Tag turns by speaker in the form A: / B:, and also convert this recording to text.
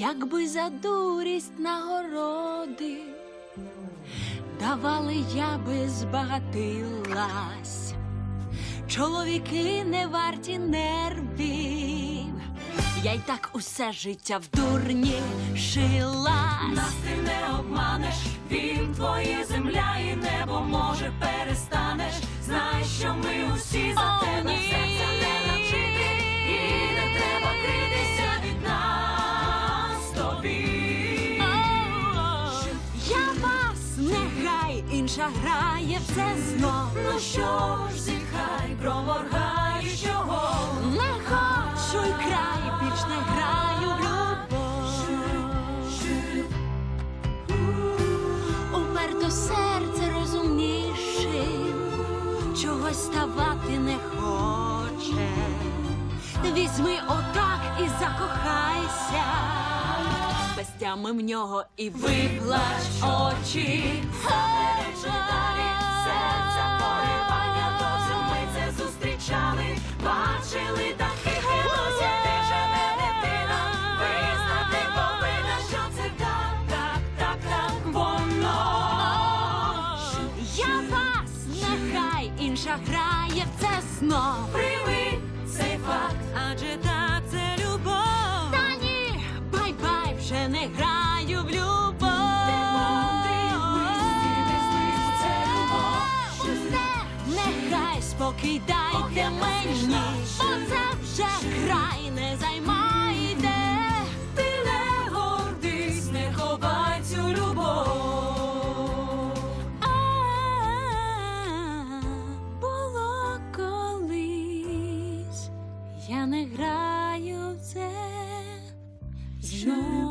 A: якби за дурість нагороди давали, я би збагатилась. Чоловіки не варті нервів. Я й так усе життя в дурні шилась.
B: Нас ти не обманеш, він твоє земля і небо, може перестанеш.
A: Інша грає все знов.
B: Ну що ж, зіхай, проморгаєш чого?
A: Не хочу й край, більш не граю в любов. Уперто серце розумнішим, чогось ставати не хоче. Візьми отак і закохайся, без тями в нього і виплач очі. Інша грає в це сно.
B: Прийми цей факт,
A: Адже так це любов. Та ні, бай-бай, вже не граю в любов. Усе нехай спокій дайте мені, я не граю в це знов.